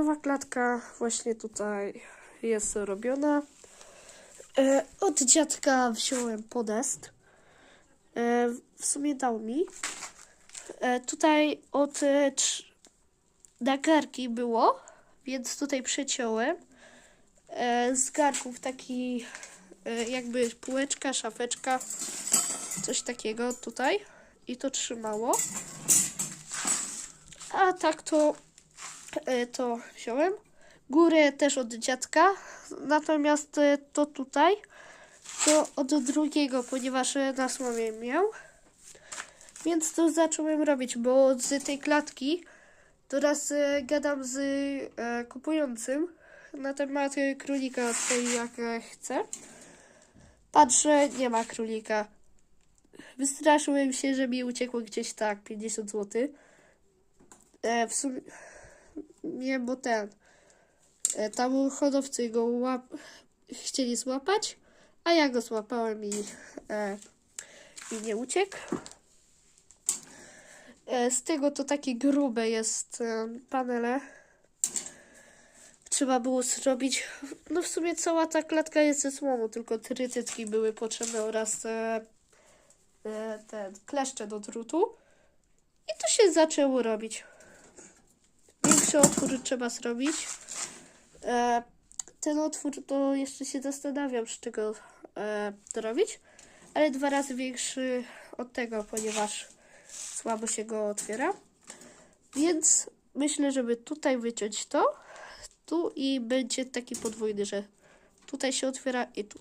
nowa klatka właśnie tutaj jest robiona. E, od dziadka wziąłem podest. E, w sumie dał mi. E, tutaj od e, nagarki było, więc tutaj przeciąłem. E, z garków taki e, jakby półeczka, szafeczka, coś takiego tutaj i to trzymało. A tak to to wziąłem. Górę też od dziadka, natomiast e, to tutaj to od drugiego, ponieważ e, na słowie miał. Więc to zacząłem robić, bo z tej klatki teraz e, gadam z e, kupującym na temat e, królika, tutaj jak e, chcę. Patrzę, nie ma królika. Wystraszyłem się, że mi uciekło gdzieś tak 50 zł. E, w sumie nie, bo ten e, tam hodowcy go łap... chcieli złapać, a ja go złapałem i, e, i nie uciekł. E, z tego to takie grube jest e, panele. Trzeba było zrobić. No w sumie cała ta klatka jest ze słomu, tylko trytytki były potrzebne oraz e, e, te kleszcze do drutu. I to się zaczęło robić. Większy otwór trzeba zrobić. E, ten otwór to jeszcze się zastanawiam, z czego e, to robić. Ale dwa razy większy od tego, ponieważ słabo się go otwiera. Więc myślę, żeby tutaj wyciąć to, tu i będzie taki podwójny, że tutaj się otwiera i tu.